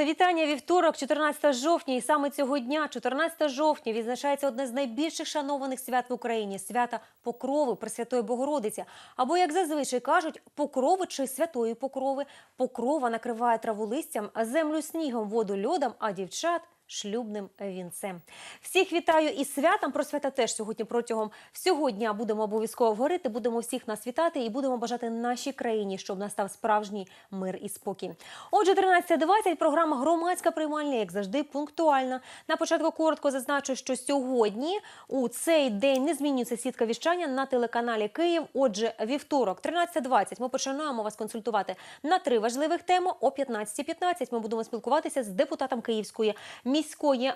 Мої вітання вівторок, 14 жовтня, і саме цього дня, 14 жовтня, відзначається одне з найбільших шанованих свят в Україні свята Покрови Пресвятої Богородиці. Або, як зазвичай кажуть, покрови чи святої покрови. Покрова накриває траву листям, а землю снігом, воду льодом, а дівчат шлюбним вінцем. Всіх вітаю із святом. Про свята теж сьогодні протягом всього дня будемо обов'язково говорити. Будемо всіх нас вітати і будемо бажати нашій країні, щоб настав справжній мир і спокій. Отже, 13.20, програма громадська приймальня, як завжди, пунктуальна. На початку коротко зазначу, що сьогодні у цей день не змінюється сітка віщання на телеканалі Київ. Отже, вівторок, 13.20, Ми починаємо вас консультувати на три важливих теми. О 15.15 ми будемо спілкуватися з депутатом Київської міської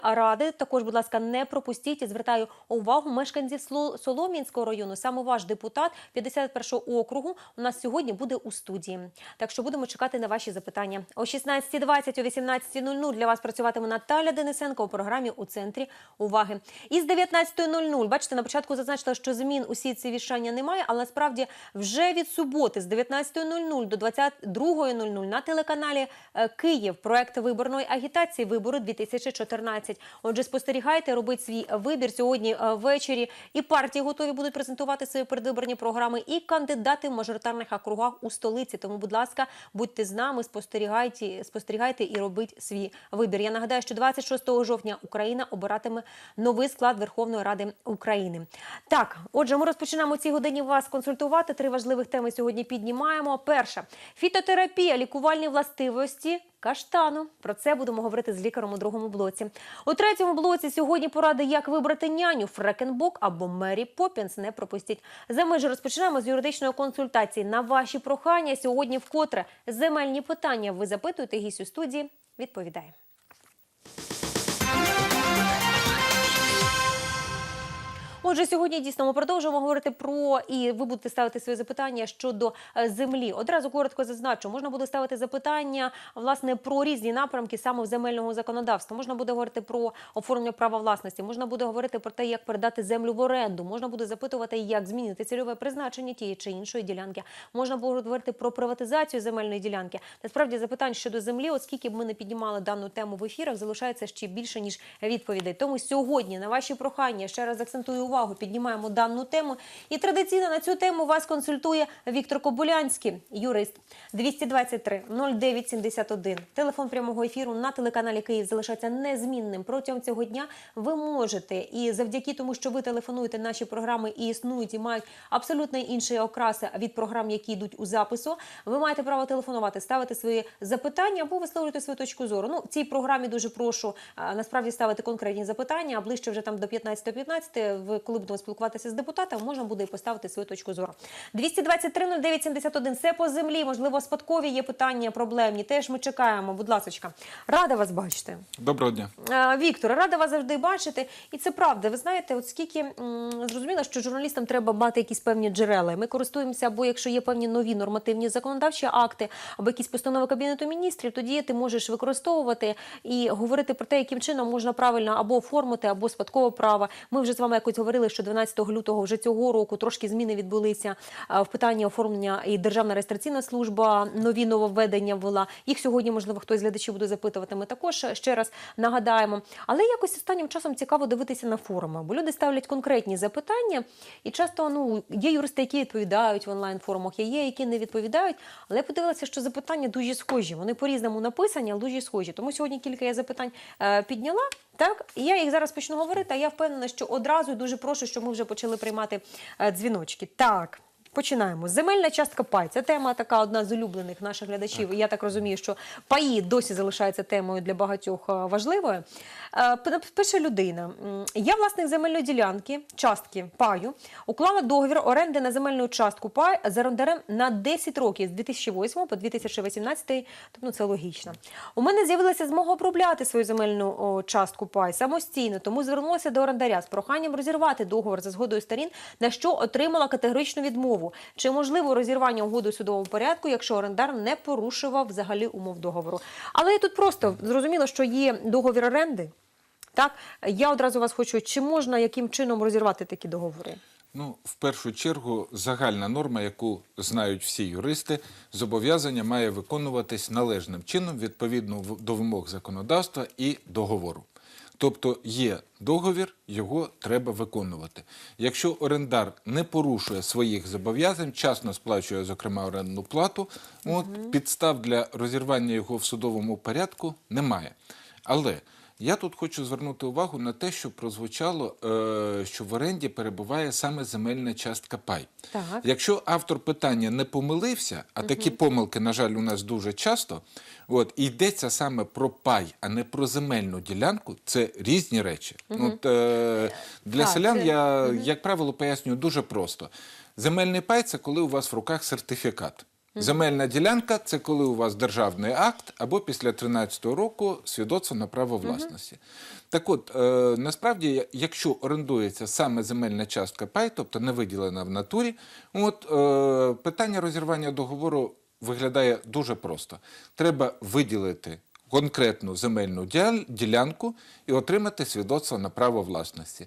ради. Також, будь ласка, не пропустіть. Я Звертаю увагу мешканців Солом'янського району. Саме ваш депутат 51-го округу у нас сьогодні буде у студії. Так що будемо чекати на ваші запитання. О 16.20, о 18.00 для вас працюватиме Наталя Денисенко у програмі у центрі уваги. Із 19.00, бачите, на початку зазначила, що змін у сітці віщання немає, але насправді вже від суботи з 19.00 до 22.00 на телеканалі е, Київ проект виборної агітації вибори 2014. Отже, спостерігайте, робіть свій вибір сьогодні е, ввечері. І партії готові будуть презентувати свої передвиборні програми, і кандидати в мажоритарних округах у столиці. Тому, будь ласка, будьте з нами, спостерігайте, спостерігайте і робіть свій вибір. Я нагадаю, що 26 жовтня Україна обиратиме новий склад Верховної Ради України. Так, отже, ми розпочинаємо ці годині вас консультувати. Три важливих теми сьогодні піднімаємо. Перша фітотерапія, лікувальні властивості. Каштану про це будемо говорити з лікарем у другому блоці. У третьому блоці сьогодні поради, як вибрати няню Фрекенбок або Мері Поппінс. Не пропустіть. За межі розпочинаємо з юридичної консультації. На ваші прохання сьогодні вкотре земельні питання. Ви запитуєте гість у студії. Відповідає. Отже, сьогодні дійсно ми продовжуємо говорити про і ви будете ставити свої запитання щодо е, землі. Одразу коротко зазначу, можна буде ставити запитання власне про різні напрямки саме в земельного законодавства. Можна буде говорити про оформлення права власності, можна буде говорити про те, як передати землю в оренду. Можна буде запитувати, як змінити цільове призначення тієї чи іншої ділянки. Можна буде говорити про приватизацію земельної ділянки. Насправді запитань щодо землі, оскільки б ми не піднімали дану тему в ефірах, залишається ще більше ніж відповідей. Тому сьогодні на ваші прохання ще раз акцентую увагу, піднімаємо дану тему. І традиційно на цю тему вас консультує Віктор Кобулянський, юрист 223 09 71. Телефон прямого ефіру на телеканалі Київ залишається незмінним протягом цього дня. Ви можете і завдяки тому, що ви телефонуєте наші програми і існують, і мають абсолютно інші окраси від програм, які йдуть у запису. Ви маєте право телефонувати, ставити свої запитання або висловлювати свою точку зору. Ну, цій програмі дуже прошу насправді ставити конкретні запитання, а ближче вже там до 15-15, ви коли будемо спілкуватися з депутатом, можна буде і поставити свою точку зору. 223 09 71, Це по землі. Можливо, спадкові є питання проблемні. Теж ми чекаємо. Будь ласка, рада вас бачити. Доброго дня. Е, Віктор, рада вас завжди бачити. І це правда. Ви знаєте, от скільки зрозуміло, що журналістам треба мати якісь певні джерела. Ми користуємося, або якщо є певні нові нормативні законодавчі акти, або якісь постанови кабінету міністрів, тоді ти можеш використовувати і говорити про те, яким чином можна правильно або оформити, або спадкове право. Ми вже з вами якось говорили, що 12 лютого вже цього року трошки зміни відбулися в питанні оформлення і Державна реєстраційна служба нові нововведення ввела. Їх сьогодні, можливо, хтось з глядачів буде запитувати. Ми також ще раз нагадаємо. Але якось останнім часом цікаво дивитися на форуми, бо люди ставлять конкретні запитання, і часто ну є юристи, які відповідають в онлайн форумах, є, які не відповідають. Але я подивилася, що запитання дуже схожі. Вони по-різному написані, але дуже схожі. Тому сьогодні кілька я запитань е, підняла. Так, я їх зараз почну говорити. А я впевнена, що одразу дуже прошу, щоб ми вже почали приймати е, дзвіночки. Так. Починаємо. Земельна частка пай. Це тема така одна з улюблених наших глядачів. І я так розумію, що паї досі залишаються темою для багатьох е, важливою. Е, Пише людина: я власник земельної ділянки, частки паю, уклала договір оренди на земельну частку пай з орендарем на 10 років з 2008 по 2018, тобто ну, це логічно. У мене з'явилася змога обробляти свою земельну о, частку пай самостійно, тому звернулася до орендаря з проханням розірвати договор за згодою сторін, на що отримала категоричну відмову. Чи можливо розірвання угоди у судовому порядку, якщо орендар не порушував взагалі умов договору? Але тут просто зрозуміло, що є договір оренди. Так, я одразу вас хочу, чи можна яким чином розірвати такі договори? Ну, в першу чергу, загальна норма, яку знають всі юристи, зобов'язання має виконуватись належним чином відповідно до вимог законодавства і договору. Тобто є договір, його треба виконувати. Якщо орендар не порушує своїх зобов'язань, часно сплачує, зокрема, орендну плату, от, підстав для розірвання його в судовому порядку немає. Але я тут хочу звернути увагу на те, що прозвучало, е, що в оренді перебуває саме земельна частка пай. Так. Якщо автор питання не помилився, а такі помилки, на жаль, у нас дуже часто, от, і йдеться саме про пай, а не про земельну ділянку, це різні речі. От, е, для Так, селян це- я, як правило, пояснюю дуже просто. Земельний пай це коли у вас в руках сертифікат. Земельна ділянка це коли у вас державний акт або після 13-го року свідоцтво на право власності. Так от, е, насправді, якщо орендується саме земельна частка пай, тобто не виділена в натурі, от е, питання розірвання договору виглядає дуже просто. Треба виділити конкретну земельну ділянку і отримати свідоцтво на право власності.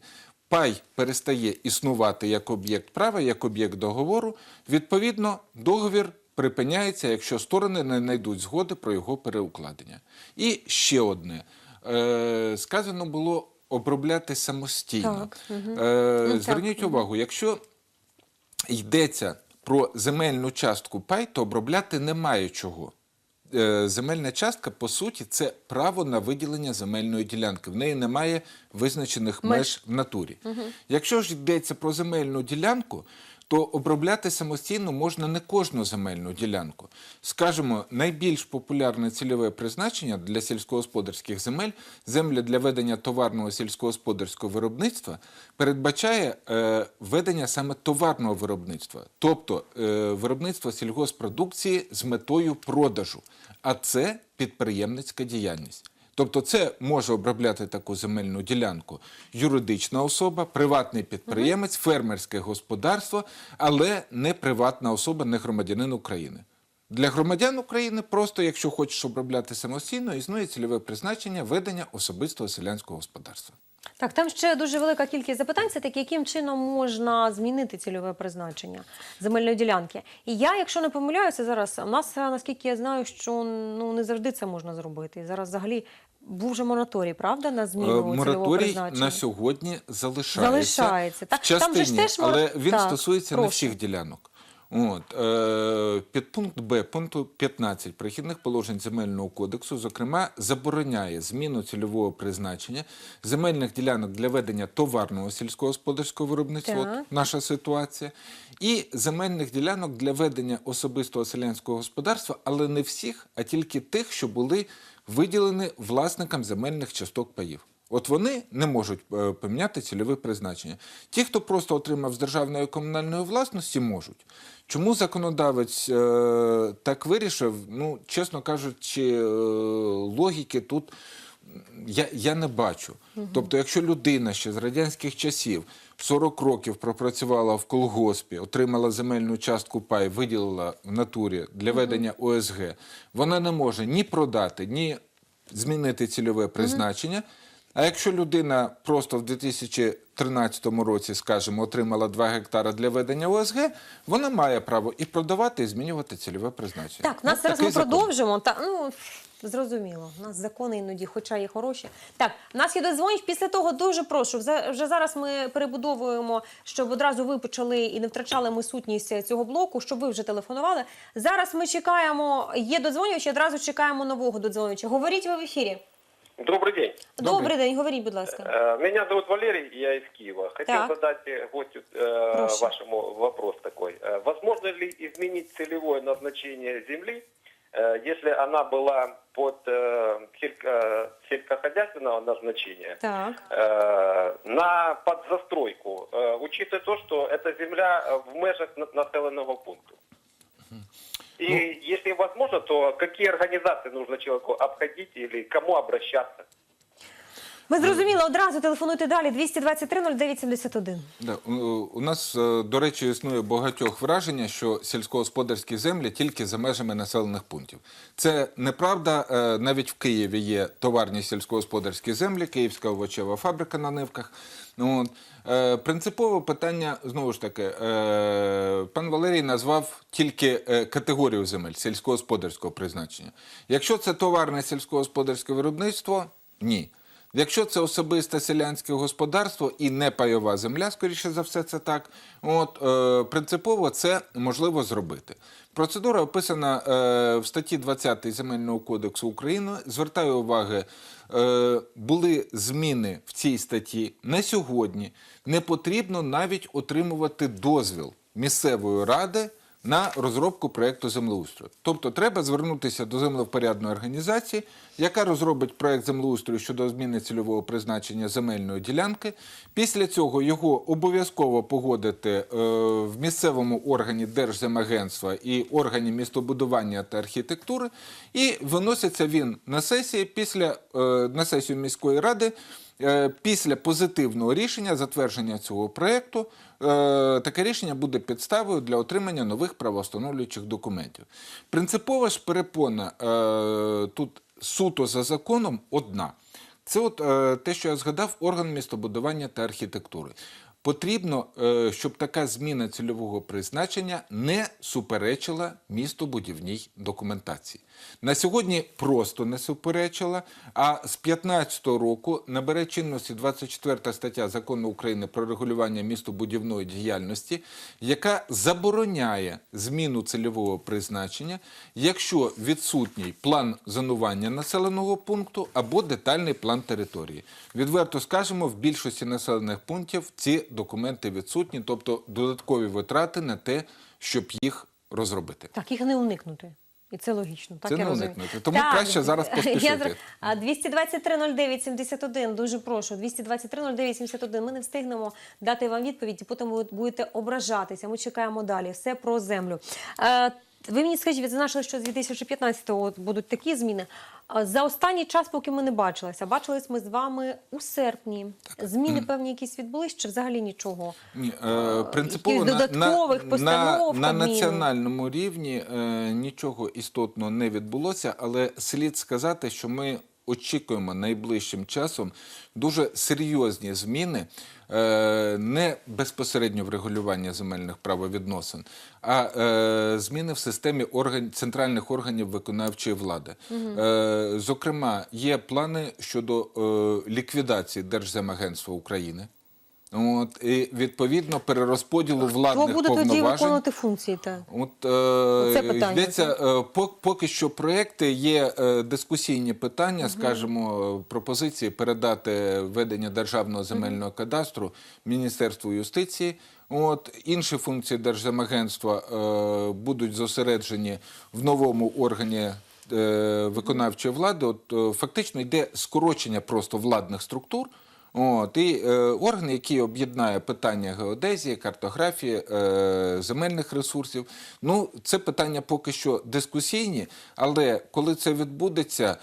Пай перестає існувати як об'єкт права, як об'єкт договору. Відповідно, договір припиняється, якщо сторони не знайдуть згоди про його переукладення. І ще одне. Е, сказано було обробляти самостійно. Так. Е, Ну, так, зверніть увагу, якщо йдеться про земельну частку пай, то обробляти немає чого. Е, Земельна частка, по суті, це право на виділення земельної ділянки. В неї немає визначених Меж. меж в натурі. Якщо ж йдеться про земельну ділянку, то обробляти самостійно можна не кожну земельну ділянку. Скажімо, найбільш популярне цільове призначення для сільськогосподарських земель, земля для ведення товарного сільськогосподарського виробництва, передбачає е, ведення саме товарного виробництва, тобто е, виробництво сільгоспродукції з метою продажу. А це підприємницька діяльність. Тобто це може обробляти таку земельну ділянку юридична особа, приватний підприємець, фермерське господарство, але не приватна особа, не громадянин України. Для громадян України просто, якщо хочеш обробляти самостійно, існує цільове призначення ведення особистого селянського господарства. Так, там ще дуже велика кількість запитань. Це таки, яким чином можна змінити цільове призначення земельної ділянки. І я, якщо не помиляюся, зараз у нас, наскільки я знаю, що ну не завжди це можна зробити. І зараз взагалі був же мораторій, правда, на Е, зміну цільового Мораторій призначення. на сьогодні залишається. Залишається. Так, в частині, там же теж мора- але він Так, стосується не всіх ділянок. От, е, підпункт Б пункту 15 прихідних положень земельного кодексу, зокрема, забороняє зміну цільового призначення земельних ділянок для ведення товарного сільськогосподарського виробництва, Так. от наша ситуація, і земельних ділянок для ведення особистого селянського господарства, але не всіх, а тільки тих, що були виділені власникам земельних часток паїв. От вони не можуть е, поміняти цільове призначення. Ті, хто просто отримав з державної комунальної власності, можуть. Чому законодавець е, так вирішив? Ну, чесно кажучи, е, логіки тут я, я не бачу. Тобто, якщо людина ще з радянських часів 40 років пропрацювала в колгоспі, отримала земельну частку пай, виділила в натурі для ведення ОСГ, вона не може ні продати, ні змінити цільове призначення. А якщо людина просто в 2013 році, скажімо, отримала 2 гектара для ведення ОСГ, вона має право і продавати, і змінювати цільове призначення. Так, нас зараз ми закон. продовжимо. Та ну зрозуміло. У нас закони іноді, хоча і хороші. Так, у нас є додзвонюч. Після того дуже прошу. Вже, вже зараз ми перебудовуємо, щоб одразу ви почали і не втрачали ми сутність цього блоку, щоб ви вже телефонували. Зараз ми чекаємо. Є додзвонювач, і одразу чекаємо нового додзвонювача. Говоріть ви в ефірі. Добрый день. Добрий, Добрий. день, говоріть, будь ласка. Э, Меня зовут Валерий, я из Киева. Хотел Так. задать э, гостю э, Прошу. вашему вопрос такой. Э, Возможно ли изменить целевое назначение земли, э, если она была под э, сельско- э, сельскохозяйственного назначения, Так. э, на подзастройку, э, учитывая то, что эта земля э, в межах на- населенного пункту? И если возможно, то какие организации нужно человеку обходить или к кому обращаться? Ми зрозуміли, одразу телефонуйте далі 223 0971. Да, у, нас, е, до речі, існує багатьох враження, що сільськогосподарські землі тільки за межами населених пунктів. Це неправда. Е, Навіть в Києві є товарні сільськогосподарські землі, Київська овочева фабрика на нивках. Ну. Е, Принципове питання, знову ж таки, пан Валерій назвав тільки категорію земель сільськогосподарського призначення. Якщо це товарне сільськогосподарське виробництво, ні. Якщо це особисте селянське господарство і не пайова земля, скоріше за все, це так. От е, принципово це можливо зробити. Процедура описана е, в статті 20 Земельного кодексу України. Звертаю уваги, е, були зміни в цій статті на сьогодні. Не потрібно навіть отримувати дозвіл місцевої ради на розробку проєкту землеустрою. Тобто треба звернутися до землевпорядної організації, яка розробить проєкт землеустрою щодо зміни цільового призначення земельної ділянки. Після цього його обов'язково погодити е, в місцевому органі Держземагентства і органі містобудування та архітектури, і виноситься він на сесії після е, на сесію міської ради. Е, Після позитивного рішення затвердження цього проєкту е, таке рішення буде підставою для отримання нових правоустановлюючих документів. Принципова ж перепона е, тут суто за законом одна. Це от те, що я згадав, орган містобудування та архітектури. Потрібно, е, щоб така зміна цільового призначення не суперечила містобудівній документації. На сьогодні просто не суперечила, а з 2015 року набере чинності 24 стаття Закону України про регулювання містобудівної діяльності, яка забороняє зміну цільового призначення, якщо відсутній план зонування населеного пункту або детальний план території. Відверто скажемо, в більшості населених пунктів ці документи відсутні, тобто додаткові витрати на те, щоб їх розробити. Так, їх не уникнути. І це логічно. Так Це я не розумію. уникнути. Тому краще зараз поспішити. Я 223 09 71, дуже прошу. 223 09 71. Ми не встигнемо дати вам відповідь, і потім ви будете ображатися. Ми чекаємо далі. Все про землю. Ви мені скажіть, ви зазначили, що з 2015-го будуть такі зміни. За останній час, поки ми не бачилися, бачились ми з вами у серпні. Зміни певні якісь відбулись, чи взагалі нічого? Ні, е, принципово додаткових на, постанов на, на національному рівні е, нічого істотного не відбулося, але слід сказати, що ми очікуємо найближчим часом дуже серйозні зміни. е, Не безпосередньо в регулювання земельних правовідносин, а е, зміни в системі орган, центральних органів виконавчої влади. Е, Зокрема, є плани щодо ліквідації Держземагентства України. От, і відповідно перерозподілу Хто владних буде тоді повноважень. виконувати функції? Та? От е, питання. йдеться е, по- поки що проекти є е, дискусійні питання, скажімо, е, пропозиції передати ведення державного земельного кадастру Міністерству юстиції. От інші функції Держземагентства е, будуть зосереджені в новому органі. е, Виконавчої влади, от е, фактично йде скорочення просто владних структур. От, і е, орган, який об'єднає питання геодезії, картографії, е, земельних ресурсів. Ну, це питання поки що дискусійні, але коли це відбудеться,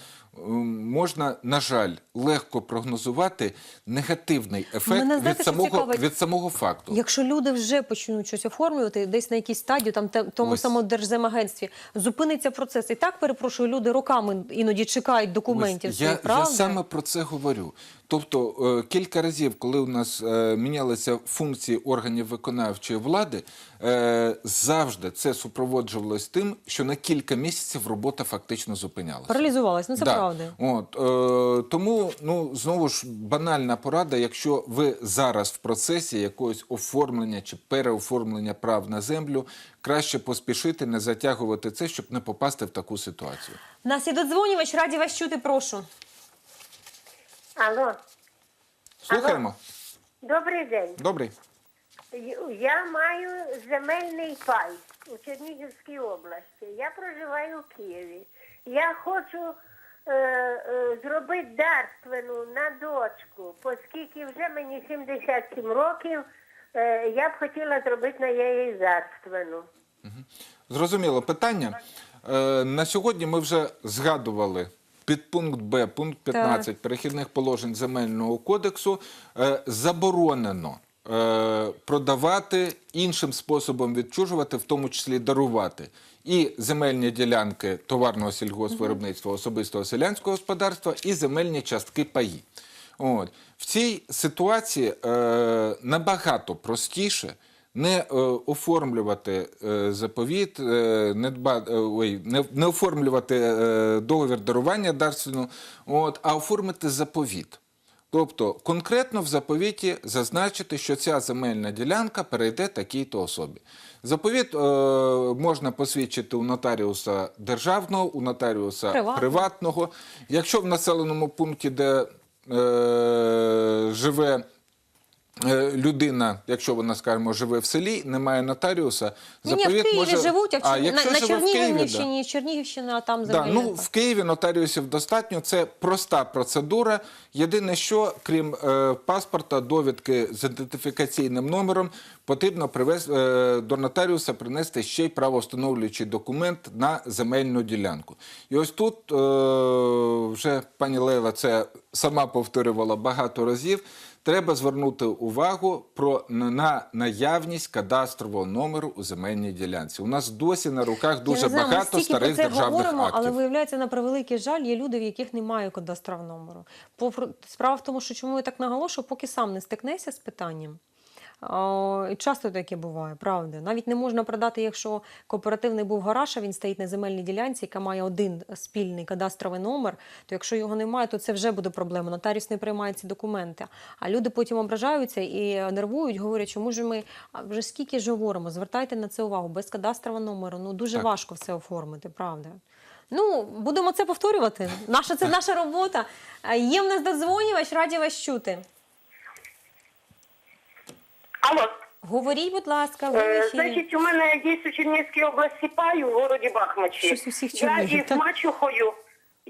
можна, на жаль, легко прогнозувати негативний ефект Мене, знаєте, від, самого, цікавить? від самого факту. Якщо люди вже почнуть щось оформлювати десь на якійсь стадії, там тому Ось. самому держземагентстві, зупиниться процес. І так перепрошую, люди роками іноді чекають документів. Ось я, я саме про це говорю. Тобто е, кілька разів, коли у нас е, мінялися функції органів виконавчої влади, завжди це супроводжувалось тим, що на кілька місяців робота фактично зупинялася. Паралізувалась, ну це Да. правда. От, е, тому, ну, знову ж, банальна порада, якщо ви зараз в процесі якогось оформлення чи переоформлення прав на землю, краще поспішити, не затягувати це, щоб не попасти в таку ситуацію. Нас є додзвонювач, раді вас чути, прошу. Алло, Слухаємо. добрий день. Добрий. Я маю земельний пай у Чернігівській області. Я проживаю в Києві. Я хочу е, е, зробити дарственну на дочку, оскільки вже мені 77 років, е, я б хотіла зробити на її дарственну. Зрозуміло питання. Е, на сьогодні ми вже згадували підпункт Б, пункт 15 перехідних положень земельного кодексу е, заборонено продавати іншим способом відчужувати, в тому числі дарувати. І земельні ділянки товарного сільгоспвиробництва, особистого селянського господарства, і земельні частки паї. От. В цій ситуації е, набагато простіше не е, оформлювати е, заповіт, е, не, дба, е, ой, не, не оформлювати е, договір дарування дарственну, от, а оформити заповіт. Тобто конкретно в заповіті зазначити, що ця земельна ділянка перейде такій-то особі. Заповіт е, можна посвідчити у нотаріуса державного, у нотаріуса Приватного. приватного. Якщо в населеному пункті, де е, живе людина, якщо вона, скажімо, живе в селі, немає нотаріуса, Ні, ні, в Києві може... живуть, а, в Чер... на, на Києві, да. Чернігівщині, Чернігівщина, а там Да, ну, в Києві нотаріусів достатньо. Це проста процедура. Єдине, що крім е, паспорта, довідки з ідентифікаційним номером, потрібно привез, е, до нотаріуса принести ще й правовстановлюючий документ на земельну ділянку. І ось тут е, вже пані Лейла це сама повторювала багато разів. Треба звернути увагу про на наявність кадастрового номеру у земельній ділянці. У нас досі на руках дуже Я не знаю, багато старих про це державних говоримо, актів. але виявляється, на превеликий жаль, є люди, в яких немає кадастрового номеру. Справа в тому, що чому я так наголошую, поки сам не стикнешся з питанням. І часто таке буває, правда. Навіть не можна продати, якщо кооперативний був гараж, а він стоїть на земельній ділянці, яка має один спільний кадастровий номер, то якщо його немає, то це вже буде проблема. Нотаріус не приймає ці документи. А люди потім ображаються і нервують, говорять, чому ж ми вже скільки ж говоримо, звертайте на це увагу. Без кадастрового номеру ну дуже Так. важко все оформити, правда. Ну, будемо це повторювати. Наша це наша робота. Е, Є в нас додзвонювач, раді вас чути. Алло, Говоріть, будь ласка, ви в е, ефірі. значить, у мене є у Чернігівській області пай у городі Бахмачі. Щось усіх я Чернігів, із так? мачухою,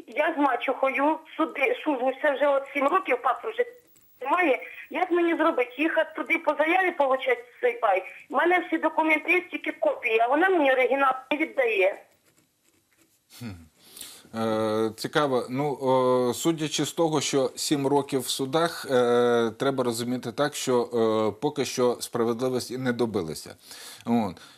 я з мачухою суди, сужуся вже от 7 років, папи вже немає. Як мені зробити? Їхати туди по заяві получати цей пай? У мене всі документи є, тільки копії, а вона мені оригінал не віддає. Е, Цікаво. Ну, судячи з того, що сім років в судах, е, треба розуміти так, що е, поки що справедливості не добилися.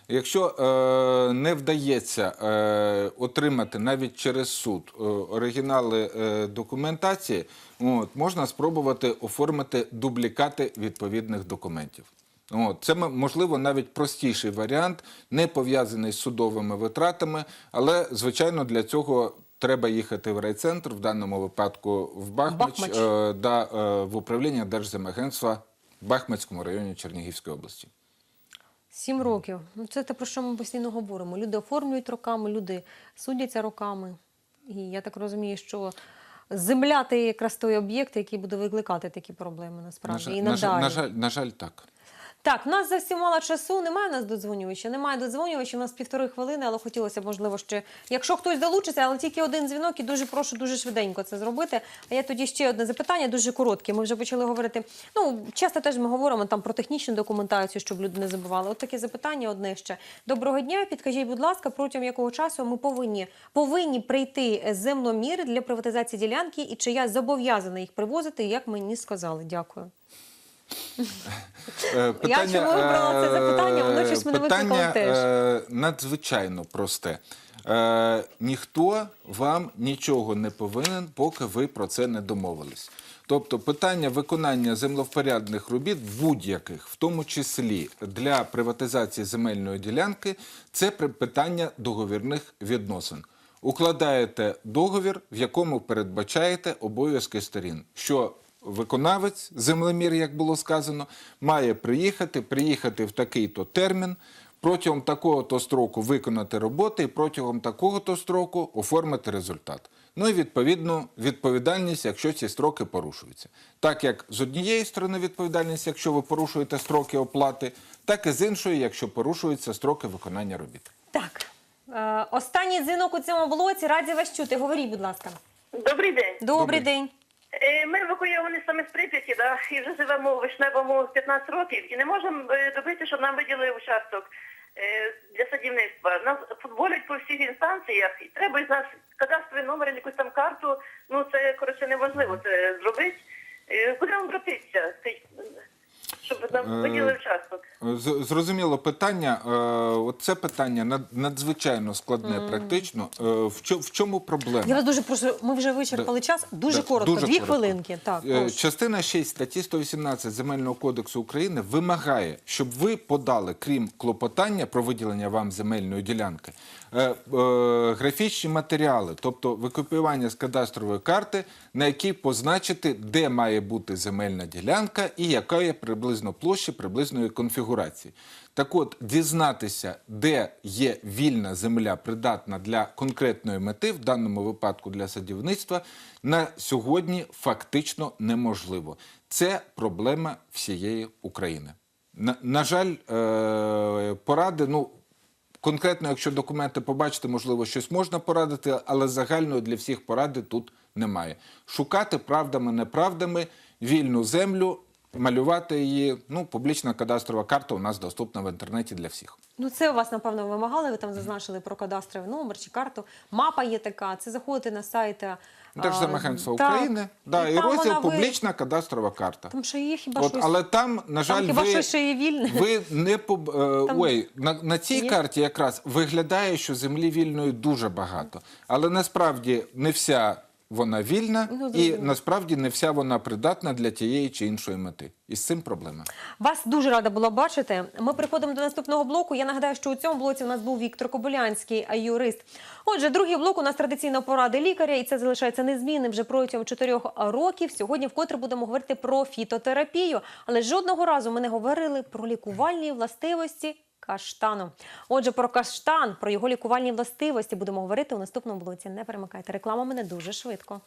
Якщо е, не вдається е, отримати навіть через суд е, оригінали е, документації, можна спробувати оформити дублікати відповідних документів. Це можливо навіть простіший варіант, не пов'язаний з судовими витратами, але звичайно для цього треба їхати в райцентр, в даному випадку в Бахмач, Бахмач. е, да, е, в управління Держземагентства в Бахмацькому районі Чернігівської області. Сім років. Ну, це те, про що ми постійно говоримо. Люди оформлюють роками, люди судяться роками. І я так розумію, що земля це якраз той об'єкт, який буде викликати такі проблеми На насправді. жаль, і на, надалі. на, жаль, на жаль, так. Так, в нас зовсім мало часу, немає у нас додзвонювача. Немає додзвонювача, у нас півтори хвилини, але хотілося б, можливо, ще. Якщо хтось долучиться, але тільки один дзвінок, і дуже прошу дуже швиденько це зробити. А я тоді ще одне запитання, дуже коротке. Ми вже почали говорити. Ну, часто теж ми говоримо там про технічну документацію, щоб люди не забували. От таке запитання одне ще. Доброго дня. Підкажіть, будь ласка, протягом якого часу ми повинні, повинні прийти земломіри для приватизації ділянки, і чи я зобов'язана їх привозити, як мені сказали. Дякую. Е, Я чому вибрала це запитання? Воно щось мене питання, викликало теж. е, надзвичайно просте. Е, ніхто вам нічого не повинен, поки ви про це не домовились. Тобто питання виконання землевпорядних робіт будь-яких, в тому числі для приватизації земельної ділянки, це питання договірних відносин. Укладаєте договір, в якому передбачаєте обов'язки сторін, що виконавець, землемір, як було сказано, має приїхати, приїхати в такий-то термін, протягом такого-то строку виконати роботи і протягом такого-то строку оформити результат. Ну і відповідно відповідальність, якщо ці строки порушуються. Так як з однієї сторони відповідальність, якщо ви порушуєте строки оплати, так і з іншої, якщо порушуються строки виконання робіт. Так. Е, останній дзвінок у цьому блоці. Раді вас чути. Говоріть, будь ласка. Добрий день. Добрий, Добрий. день. Е, Ми евакуйовані саме з Прип'яті, да, і вже живемо у Вишневому 15 років, і не можемо добитися, добити, щоб нам виділили участок е, для садівництва. Нас футболять по всіх інстанціях, і треба із нас кадастровий номер, якусь там карту. Ну це коротше неможливо це зробити. Е, Куди нам обратитися, Ти- щоб нам Е, виділили участок? З- Зрозуміло питання. Е, От це питання над- надзвичайно складне, практично. Е, В чо- в чому проблема? Я вас дуже прошу, ми вже вичерпали час. Дуже Да, коротко, дуже дві коротко. хвилинки. Так, Е, прошу. Частина 6 статті 118 Земельного кодексу України вимагає, щоб ви подали, крім клопотання про виділення вам земельної ділянки, е, е, графічні матеріали, тобто викопіювання з кадастрової карти, на якій позначити, де має бути земельна ділянка і яка є приблизно площа приблизної конфігурації. Так от, дізнатися, де є вільна земля, придатна для конкретної мети, в даному випадку для садівництва, на сьогодні фактично неможливо. Це проблема всієї України. На, на жаль, е, поради, ну, конкретно, якщо документи побачите, можливо, щось можна порадити, але загальної для всіх поради тут немає. Шукати правдами, неправдами вільну землю, малювати її. Ну, публічна кадастрова карта у нас доступна в інтернеті для всіх. Ну, це у вас, напевно, вимагали, ви там зазначили про кадастровий номер чи карту. Мапа є така, це заходите на сайт. а, Держземагентства України, да, і, там розділ вона публічна кадастрова карта. Там ще є хіба От, щось. але там, на жаль, хіба ви, щось ще є вільне? ви не поб... е, Там- ой, на, на цій Є? карті якраз виглядає, що землі вільної дуже багато. Але насправді не вся вона вільна, Ну, і насправді не вся вона придатна для тієї чи іншої мети. І з цим проблема. Вас дуже рада була бачити. Ми переходимо до наступного блоку. Я нагадаю, що у цьому блоці у нас був Віктор Кобилянський, юрист. Отже, другий блок у нас традиційно поради лікаря, і це залишається незмінним вже протягом чотирьох років. Сьогодні вкотре будемо говорити про фітотерапію, але жодного разу ми не говорили про лікувальні властивості. Каштану. Отже, про каштан, про його лікувальні властивості будемо говорити у наступному блоці. Не перемикайте. Реклама мене дуже швидко.